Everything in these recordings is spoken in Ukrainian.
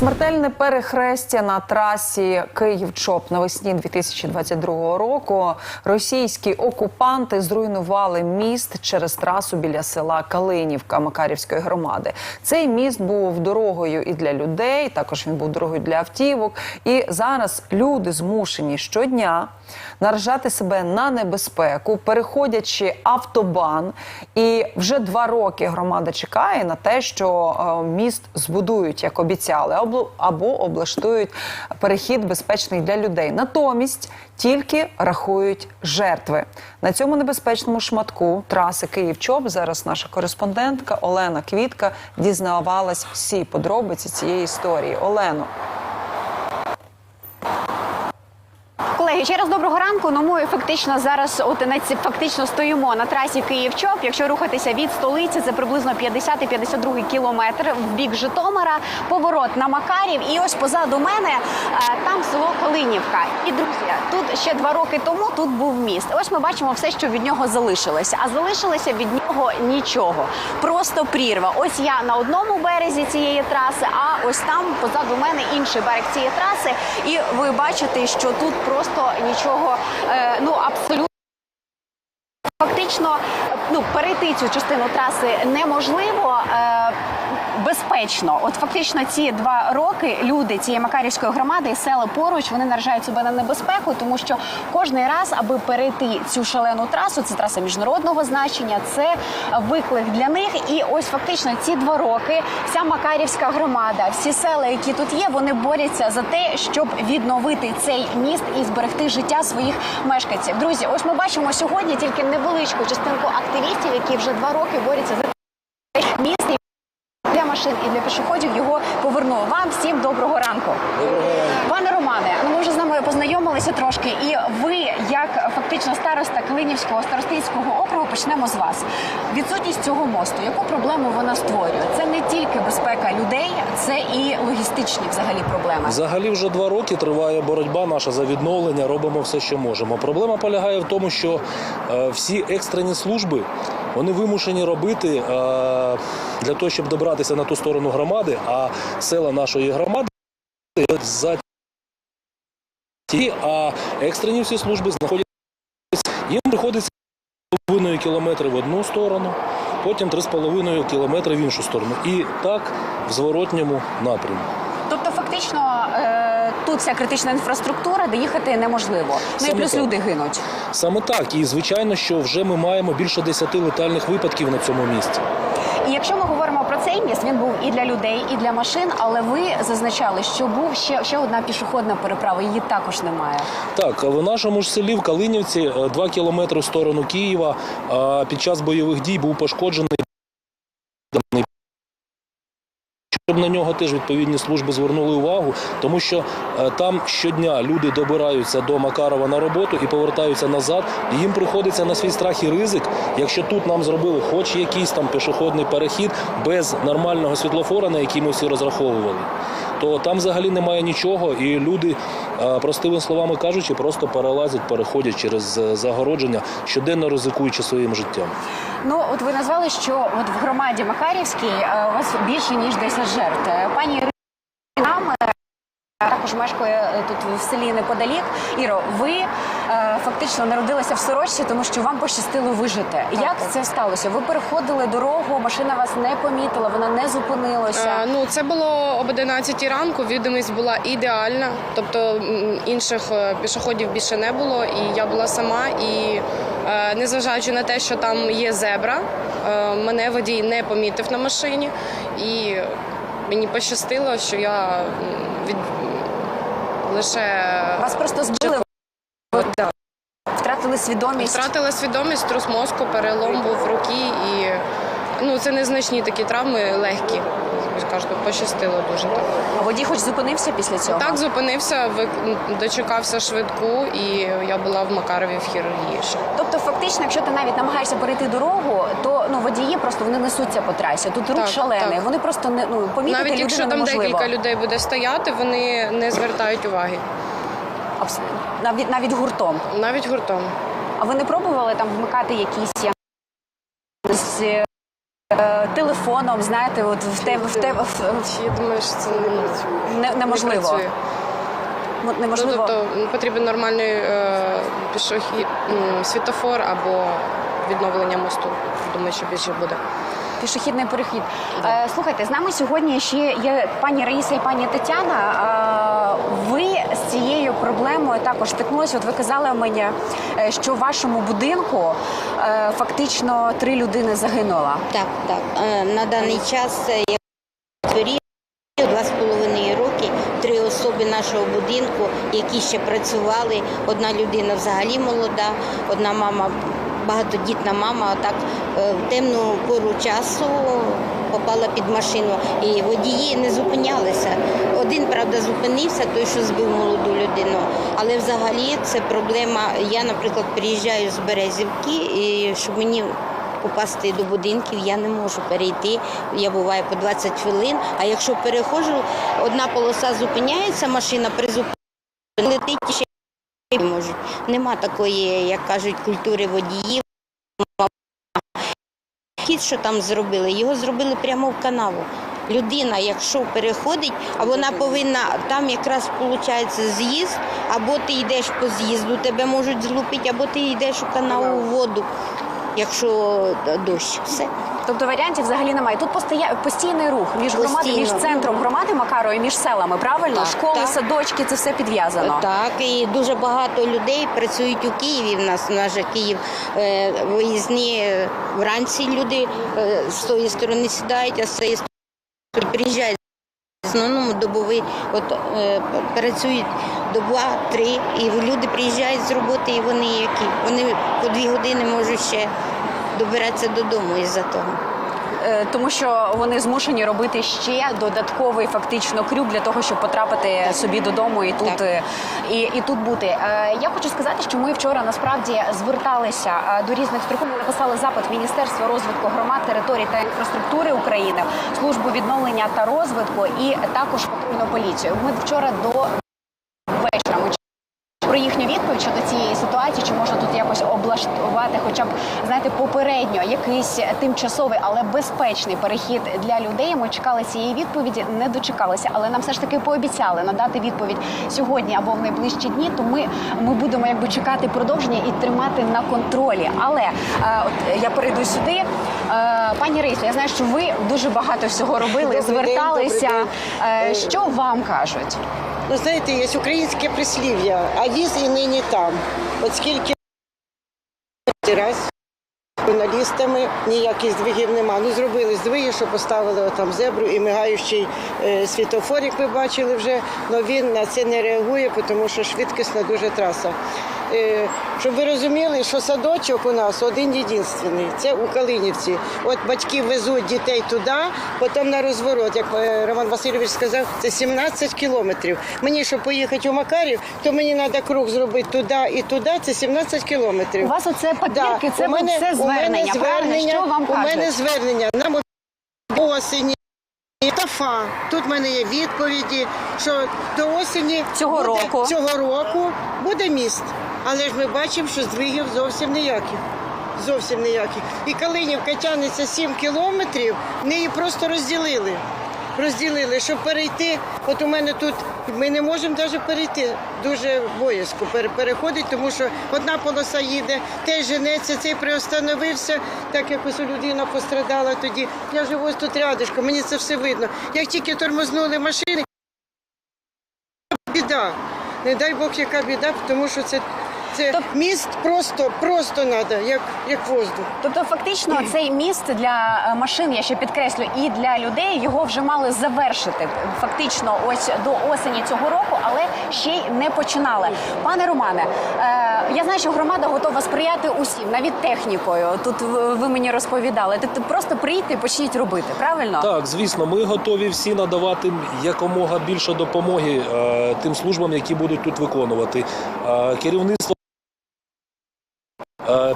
Смертельне перехрестя на трасі Київ-Чоп навесні 2022 року. Російські окупанти зруйнували міст через трасу біля села Калинівка Макарівської громади. Цей міст був дорогою і для людей, також він був дорогою для автівок. І зараз люди змушені щодня наражати себе на небезпеку, переходячи автобан. І вже два роки громада чекає на те, що е, міст збудують, як обіцяли, або, облаштують перехід безпечний для людей. Натомість тільки рахують жертви на цьому небезпечному шматку траси Київ-Чоп. Зараз наша кореспондентка Олена Квітка дізнавалась всі подробиці цієї історії. Олено. Колеги, ще раз доброго ранку. Ну ми фактично зараз от фактично стоїмо на трасі Київ-Чоп. Якщо рухатися від столиці, це приблизно 50 і 52 кілометр в бік Житомира, поворот на Макарів. І ось позаду мене е, там село Калинівка. І друзі, тут ще два роки тому тут був міст. Ось ми бачимо все, що від нього залишилося. А залишилося від нього нічого. Просто прірва. Ось я на одному березі цієї траси, а ось там позаду мене інший берег цієї траси. І ви бачите, що тут просто нічого е, ну абсолютно. Фактично, ну перейти цю частину траси неможливо е, безпечно. От фактично ці два роки люди цієї макарівської громади і села поруч вони наражають себе на небезпеку, тому що кожний раз, аби перейти цю шалену трасу, це траса міжнародного значення, це виклик для них. І ось фактично ці два роки вся макарівська громада, всі села, які тут є, вони борються за те, щоб відновити цей міст і зберегти життя своїх мешканців. Друзі, ось ми бачимо сьогодні тільки невеличку частинку активістів, які вже два роки борються за те, щоб міст і для машин і для пішоходів його повернули. Вам всім доброго ранку. Пане Романе, ну ми вже з нами познайомилися трошки, і ви, як фактично староста Калинівського старостинського округу, почнемо з вас. Відсутність цього мосту, яку проблему вона створює? Це не тільки безпека людей, це і логістичні взагалі проблеми. Взагалі вже два роки триває боротьба наша за відновлення. Робимо все, що можемо. Проблема полягає в тому, що е, всі екстрені служби вони вимушені робити е, для того, щоб добратися на ту сторону громади, а села нашої громади за ті, а екстрені всі служби знаходяться. Їм приходиться 3,5 кілометри в одну сторону, потім 3,5 кілометри в іншу сторону. І так в зворотньому напрямку. Тобто, фактично, тут вся критична інфраструктура, де їхати неможливо. Ну і плюс так. люди гинуть. Саме так, і звичайно, що вже ми маємо більше 10 летальних випадків на цьому місці. І якщо ми говоримо про цей міст, він був і для людей, і для машин. Але ви зазначали, що був ще, ще одна пішохідна переправа. Її також немає. Так, в нашому ж селі в Калинівці, 2 кілометри в сторону Києва, під час бойових дій був пошкоджений. Щоб на нього теж відповідні служби звернули увагу, тому що е, там щодня люди добираються до Макарова на роботу і повертаються назад. І їм приходиться на свій страх і ризик, якщо тут нам зробили хоч якийсь там пішохідний перехід без нормального світлофора, на який ми всі розраховували, то там взагалі немає нічого, і люди, простими словами кажучи, просто перелазять, переходять через е, загородження, щоденно ризикуючи своїм життям. Ну от ви назвали, що от в громаді Макарівській е, у вас більше ніж 10 жертв. Е, Пані також мешкає е, тут в селі неподалік. Іро, ви е, фактично народилися в сорочці, тому що вам пощастило вижити. Як це сталося? Ви переходили дорогу, машина вас не помітила, вона не зупинилася. Е, Ну, це було об 11 ранку. Відомість була ідеальна, тобто інших е, пішоходів більше не було, і я була сама. І е, незважаючи на те, що там є зебра, е, мене водій не помітив на машині, і мені пощастило, що я від лише Вас просто збили, Да. втратили свідомість. втратила свідомість, трус мозку, перелом був в руки, і ну це незначні такі травми, легкі. Кажу, пощастило дуже так. А водій хоч зупинився після цього? Так, зупинився, дочекався швидку, і я була в Макарові в хірургії. ще. Тобто, фактично, якщо ти навіть намагаєшся перейти дорогу, то ну водії просто вони несуться по трасі. Тут рух шалений. так. Вони просто не ну помітити Навіть якщо там неможливо. декілька людей буде стояти, вони не звертають уваги. Абсолютно. Навіть навіть гуртом. Навіть гуртом. А ви не пробували там вмикати якісь я знаю, е, е, телефоном, знаєте, от в те в те в- Я думаю, що це не, не, неможливо. не працює. Неможливо. Ну, тобто потрібен нормальний е, пішохід, м, світофор або відновлення мосту. Думаю, що більше буде. Пішохідний перехід. Е, слухайте, з нами сьогодні ще є пані Раїса і пані Тетяна. Е, ви з цією проблемою також стикнулися. От ви казали мені, е, що в вашому будинку е, фактично три людини загинуло. Так, так. Е, На даний час е, я хворію два з половиною особи нашого будинку, які ще працювали. Одна людина взагалі молода, одна мама, багатодітна мама. Так е, в темну пору часу попала під машину. І водії не зупинялися. Один, правда, зупинився, той, що збив молоду людину. Але взагалі це проблема. Я, наприклад, приїжджаю з Березівки, і щоб мені попасти до будинків я не можу перейти. Я буваю по 20 хвилин. А якщо переходжу, одна полоса зупиняється, машина призупиняється, летить ще можуть. Нема такої, як кажуть, культури водіїв. Хід, що там зробили, його зробили прямо в канаву. Людина, якщо переходить, а вона повинна там якраз виходить з'їзд, або ти йдеш по з'їзду, тебе можуть злупити, або ти йдеш у канаву у воду, якщо дощ. Все. Тобто варіантів взагалі немає. Тут постоя... постійний рух між громадою, між центром громади Макарою і між селами. Правильно, Так, школи, так. садочки, це все підв'язано. Так, і дуже багато людей працюють у Києві. В нас у нас же Київ е, виїзні е, вранці люди е, з тої сторони сідають, а з цієї сторони приїжджають. В основному добовий от, е, працюють доба, три, і люди приїжджають з роботи, і вони які. Вони по дві години можуть ще добиратися додому із-за того. Е, тому що вони змушені робити ще додатковий фактично крюк для того, щоб потрапити собі додому і тут е, і, і тут бути. Е, Я хочу сказати, що ми вчора насправді зверталися до різних структур. Ми написали запит в Міністерство розвитку громад, територій та інфраструктури України, службу відновлення та розвитку і також патрульну поліцію. Ми вчора до щодо цієї ситуації, чи можна тут якось облаштувати, хоча б знаєте, попередньо якийсь тимчасовий, але безпечний перехід для людей. Ми чекали цієї відповіді, не дочекалися, але нам все ж таки пообіцяли надати відповідь сьогодні або в найближчі дні. То ми, ми будемо якби чекати продовження і тримати на контролі. Але е, от я перейду сюди. Е, пані Рейсо, я знаю, що ви дуже багато всього робили, Добрий зверталися. день. Е, що вам кажуть? Ну, знаєте, є українське прислів'я, а віз і нині там. От скільки раз журналістами ніяких здвигів нема. Ну зробили здвиги, що поставили отам зебру і мигаючий е, світофор, як ви бачили вже, але він на це не реагує, тому що швидкісна дуже траса. Е, щоб ви розуміли, що садочок у нас один єдинственний, це у Калинівці. От батьки везуть дітей туди, потім на розворот. Як е, Роман Васильович сказав, це 17 кілометрів. Мені, щоб поїхати у Макарів, то мені треба круг зробити туди і туди. Це 17 кілометрів. У вас оце папірки, це у мене, все у мене звернення. Що вам у мене звернення нам осені. Тафа. Тут в мене є відповіді, що до осені Цього буде, року. цього року буде міст. Але ж ми бачимо, що здвигів зовсім ніяких. Зовсім ніяких. І Калинівка тягнеться 7 кілометрів, ми її просто розділили. Розділили, щоб перейти. От у мене тут ми не можемо навіть перейти. Дуже боязко переходить, тому що одна полоса їде, той женеться, цей приостановився, так якось людина пострадала тоді. Я живу ось тут рядышком, мені це все видно. Як тільки тормознули машини, біда. Не дай Бог, яка біда, тому що це, це Тоб- міст просто, просто треба, як, як воздух. Тобто, фактично, цей міст для е, машин, я ще підкреслю, і для людей його вже мали завершити фактично ось до осені цього року, але ще й не починали. Пане Романе, е, я знаю, що громада готова сприяти усім, навіть технікою. Тут ви мені розповідали. Тобто просто прийти і почніть робити, правильно? Так, звісно, ми готові всі надавати якомога більше допомоги е, тим службам, які будуть тут виконувати. Е, керівництво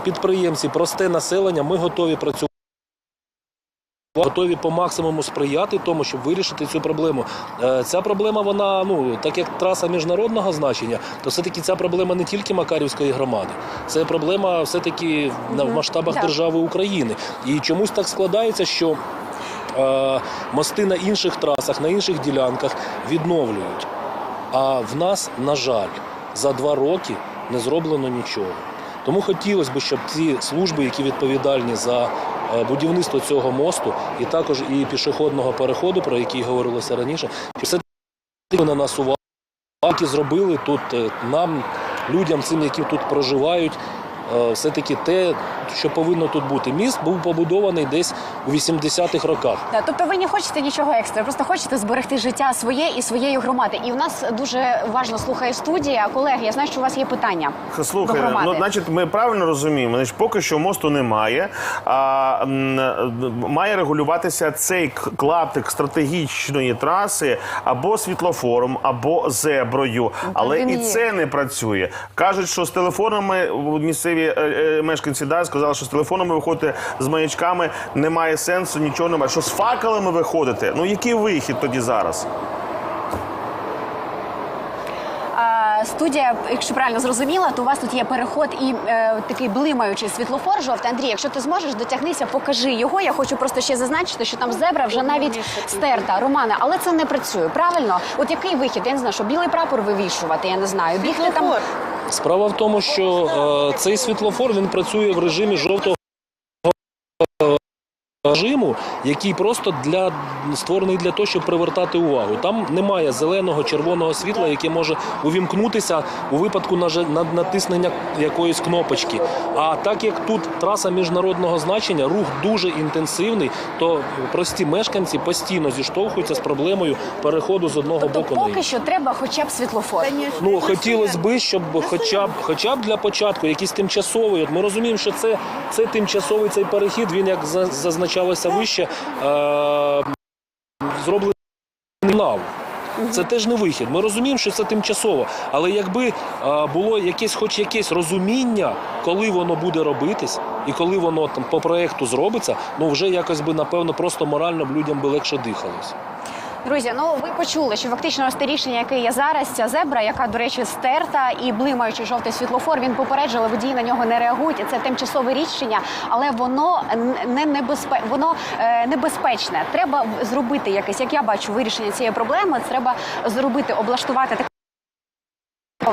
підприємці, просте населення. Ми готові працювати. готові по максимуму сприяти тому, щоб вирішити цю проблему. Е, Ця проблема, вона ну так як траса міжнародного значення, то все таки ця проблема не тільки Макарівської громади, це проблема все таки на в масштабах держави України. І чомусь так складається, що е, мости на інших трасах, на інших ділянках відновлюють. А в нас, на жаль, за два роки не зроблено нічого. Тому хотілося б, щоб ці служби, які відповідальні за е, будівництво цього мосту, і також і пішохідного переходу, про який говорилося раніше, все на нас увагу, які зробили тут е, нам, людям, цим, які тут проживають, все-таки те, що повинно тут бути. Міст був побудований десь у 80-х роках. Да, тобто ви не хочете нічого екстра, просто хочете зберегти життя своє і своєї громади. І в нас дуже уважно слухає студія. Колеги, я знаю, що у вас є питання. Слухай, до громади. ну значить, ми правильно розуміємо. Значить, поки що мосту немає. А м, має регулюватися цей к- клаптик стратегічної траси або світлофором, або зеброю. Але і є. це не працює. Кажуть, що з телефонами в- місцеві е, е, мешканці да, сказали, що з телефонами виходити з маячками немає сенсу, нічого немає. Що з факелами виходите? Ну який вихід тоді зараз? Студія, якщо правильно зрозуміла, то у вас тут є переход і е, такий блимаючий світлофор жовтий. Андрій, якщо ти зможеш, дотягнися, покажи його. Я хочу просто ще зазначити, що там зебра вже навіть стерта. Романе, але це не працює. Правильно? От який вихід? Я не знаю, що білий прапор вивішувати, я не знаю. Бігти там. Справа в тому, що е, цей світлофор він працює в режимі жовтого режиму, який просто для створений для того, щоб привертати увагу. Там немає зеленого червоного світла, яке може увімкнутися у випадку на- натиснення якоїсь кнопочки. А так як тут траса міжнародного значення, рух дуже інтенсивний, то прості мешканці постійно зіштовхуються з проблемою переходу з одного Тобто боку на поки що треба хоча б світлофор. Ну хотілося б, щоб хоча б хоча б для початку якийсь тимчасовий. От ми розуміємо, що це, це тимчасовий цей перехід. Він як за- зазначалося вище, зроблено. зроблений нав. Це теж не вихід. Ми розуміємо, що це тимчасово. Але якби е, було якесь, хоч якесь розуміння, коли воно буде робитись, і коли воно там по проекту зробиться, ну вже якось би напевно просто морально б людям би легше дихалось. Друзі, ну ви почули, що фактично ось рішення, яке є зараз, ця зебра, яка, до речі, стерта і блимаючи жовтий світлофор, він попереджував, водії на нього не реагують. Це тимчасове рішення, але воно не небезпе... воно е, небезпечне. Треба зробити якесь, як я бачу, вирішення цієї проблеми. Треба зробити, облаштувати таке.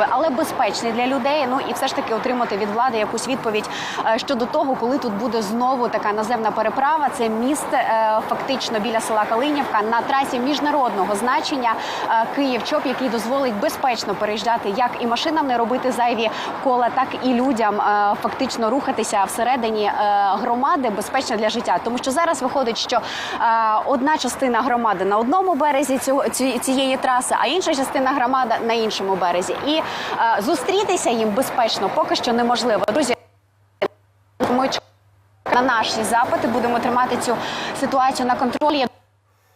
Але безпечний для людей. Ну і все ж таки отримати від влади якусь відповідь е, щодо того, коли тут буде знову така наземна переправа. Це міст е, фактично біля села Калинівка на трасі міжнародного значення е, Київ-Чоп, який дозволить безпечно переїжджати як і машинам не робити зайві кола, так і людям фактично рухатися всередині громади безпечно для життя. Тому що зараз виходить, що одна частина громади на одному березі цього цієї траси, а інша частина громади на іншому березі. І е, зустрітися їм безпечно поки що неможливо. Друзі, ми на наші запити будемо тримати цю ситуацію на контролі.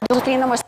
Зустрінемося,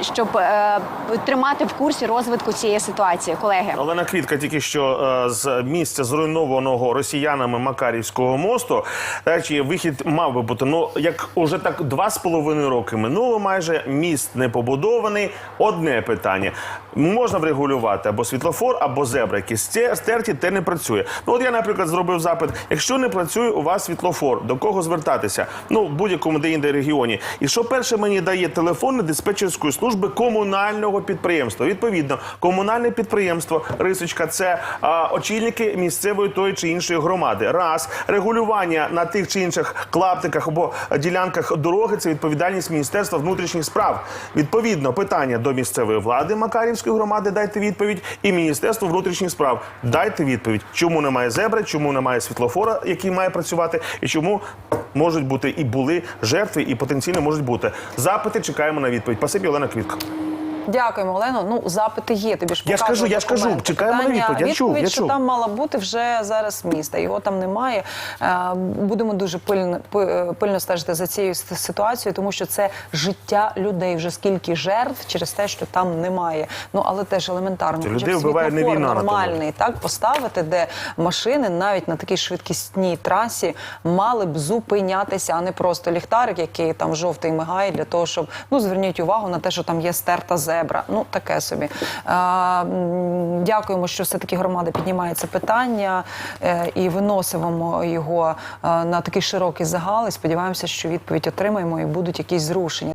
щоб е, тримати в курсі розвитку цієї ситуації, колеги. Олена Квітка тільки що е, з місця зруйнованого росіянами Макарівського мосту. Речі, вихід мав би бути. Ну як уже так два з половиною роки минуло, майже міст не побудований. Одне питання: можна врегулювати або світлофор, або зебра, які стерті, те не працює. Ну от я, наприклад, зробив запит. Якщо не працює у вас світлофор, до кого звертатися? Ну в будь-якому де-інде регіоні. І що перше мені дає телефон диспетчерської служби комунального підприємства? Відповідно, комунальне підприємство Рисочка це а, очільники місцевої тої чи іншої громади. Раз регулювання на тих чи інших клаптиках або ділянках дороги це відповідальність Міністерства внутрішніх справ. Відповідно, питання до місцевої влади Макарівської громади дайте відповідь, і Міністерство внутрішніх справ дайте відповідь, чому немає зебри, чому немає світлофора, який має працювати, і чому можуть бути і були жертви, і потенційно можуть бути запити. Чекаємо на відповідь. Пасибі Олена Квітка. Дякуємо, Олено. Ну, запити є. Тобі ж Я ж кажу, я ж кажу, чекаємо на відповідь. Я чув, я що чув. там мала бути вже зараз міста. Його там немає. Е, Будемо дуже пильно, пильно стежити за цією ситуацією, тому що це життя людей. Вже скільки жертв через те, що там немає. Ну але теж елементарно. Людей вбиває не війна нормальний, так поставити, де машини навіть на такій швидкісній трасі мали б зупинятися, а не просто ліхтарик, який там жовтий мигає для того, щоб ну зверніть увагу на те, що там є стерта зебра. Ну таке собі. Дякуємо, що все таки громада піднімає це питання е, і виносимо його е, на такий широкий загал. І сподіваємося, що відповідь отримаємо і будуть якісь зрушення.